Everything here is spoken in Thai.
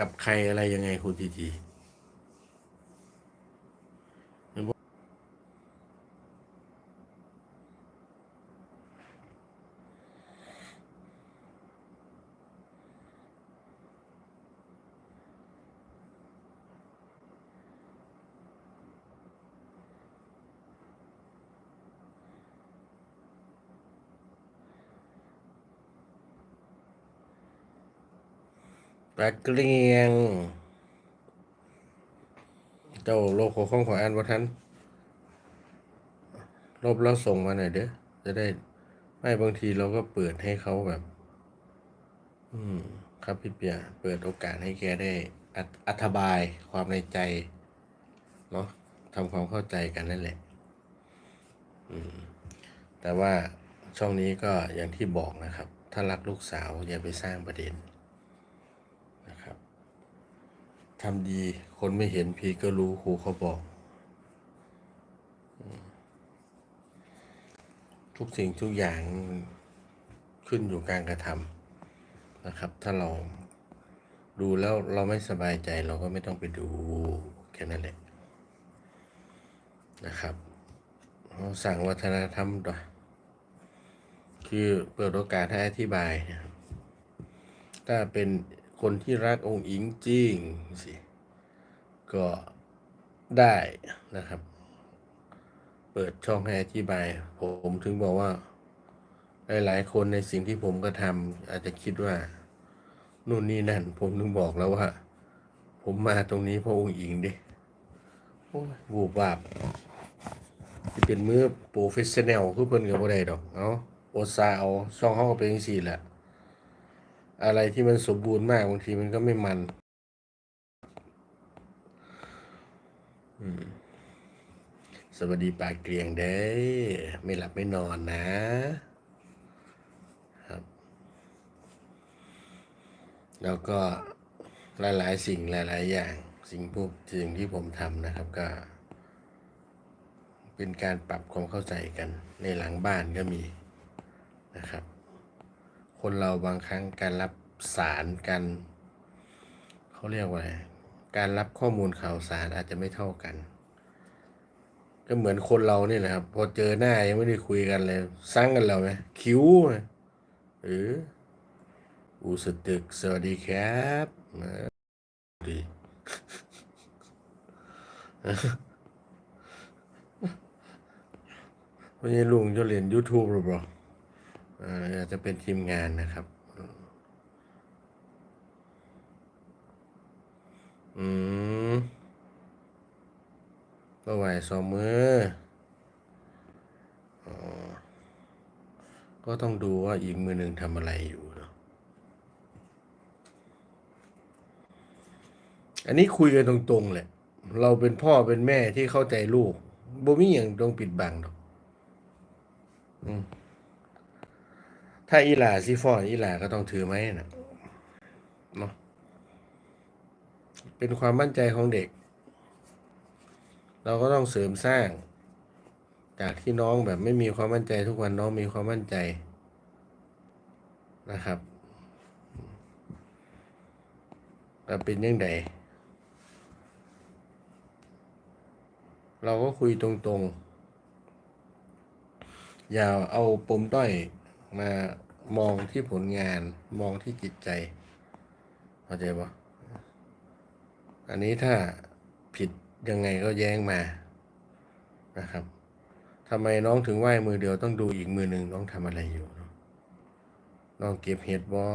กับใครอะไรยังไงคุณทีที ปลาเกลียง เจ้าโลกของของขออ่านว่าท่านลบแล้วส่งมาหน่อยเด้อจะได้ไม่บางทีเราก็เปิดให้เขาแบบ อืม ครับพี่เปียเปิดโอกาสให้แกได้อธิอธิบายความในใจ เนาะทำความเข้าใจกันนั่นแหละ อืม แต่ว่าช่องนี้ก็อย่างที่บอกนะครับ ถ้ารักลูกสาวอย่าไปสร้างประเด็น นะครับ ทำดี คนไม่เห็นพีก็รู้ครูเขาบอก ทุกสิ่งทุกอย่างขึ้นอยู่การกระทำนะครับ ถ้าเราดูแล้วเราไม่สบายใจเราก็ไม่ต้องไปดูแค่นั้นแหละนะครับเราสั่งวัฒนธรรมด้วยคือเปิดโอกาสให้อธิบายนะครับถ้าเป็น คนที่รักองค์อิงจริงสิก็ได้นะครับ เปิดช่องให้อธิบาย ผมถึงบอกว่า หลาย ๆ คนในสิ่งที่ผมก็ทำอาจจะคิดว่านู่นนี่นั่น ผมถึงบอกแล้วว่า ผมมาตรงนี้เพราะองค์อิงดิโอ้ยบูบาบที่เป็นมือโปรเฟชชั่นแนลคือเพิ่นกับบ่ได้ดอก เอาโอซาเอาช่องเฮาก็เป็นจังซี่แหละ อะไรที่มันสมบูรณ์มากบางทีมันก็ไม่มัน สวัสดีปากเกลียงเด้ไม่หลับไม่นอนนะครับ แล้วก็หลายๆ สิ่งหลาย ๆ อย่าง สิ่งพวกสิ่งที่ผมทำนะครับก็ เป็นการปรับความเข้าใจกัน ในหลังบ้านก็มีนะครับคนเราบางครั้งการรับ สารการเขาเรียกว่าอะไรการรับข้อมูลข่าวสารอาจจะไม่เท่ากัน ก็เหมือนคนเราเนี่ยนะครับ พอเจอหน้ายังไม่ได้คุยกันเลยสั่งกันเราไหมคิ้วหรืออูสตึกสวัสดีครับนะดีวันนี้ลุงจะเรียน YouTube หรือเปล่าอาจจะเป็นทีมงานนะครับ อืมก็ไหวสองมืออ๋อก็ต้องดูว่าอีกมือหนึ่งทำอะไรอยู่เนอะอันนี้คุยกันตรงๆแหละ เราเป็นพ่อเป็นแม่ที่เข้าใจลูกบ่มีอย่างต้องปิดบังดอกถ้าอีหลาซิฟอนอีหลาก็ต้องถือไม้นะเนาะ เป็นความมั่นใจของเด็ก เราก็ต้องเสริมสร้าง จากที่น้องแบบไม่มีความมั่นใจทุกวันน้องมีความมั่นใจนะครับแต่เป็นยังไงเราก็คุยตรงๆ อย่าเอาปมด้อยมามองที่ผลงานมองที่จิตใจเข้าใจปะ อันนี้ถ้าผิดยังไงก็แย้งมานะครับทำไมน้องถึงไหว้มือเดียวต้องดูอีกมือหนึ่งน้องทำอะไรอยู่น้องเก็บเห็ดบอ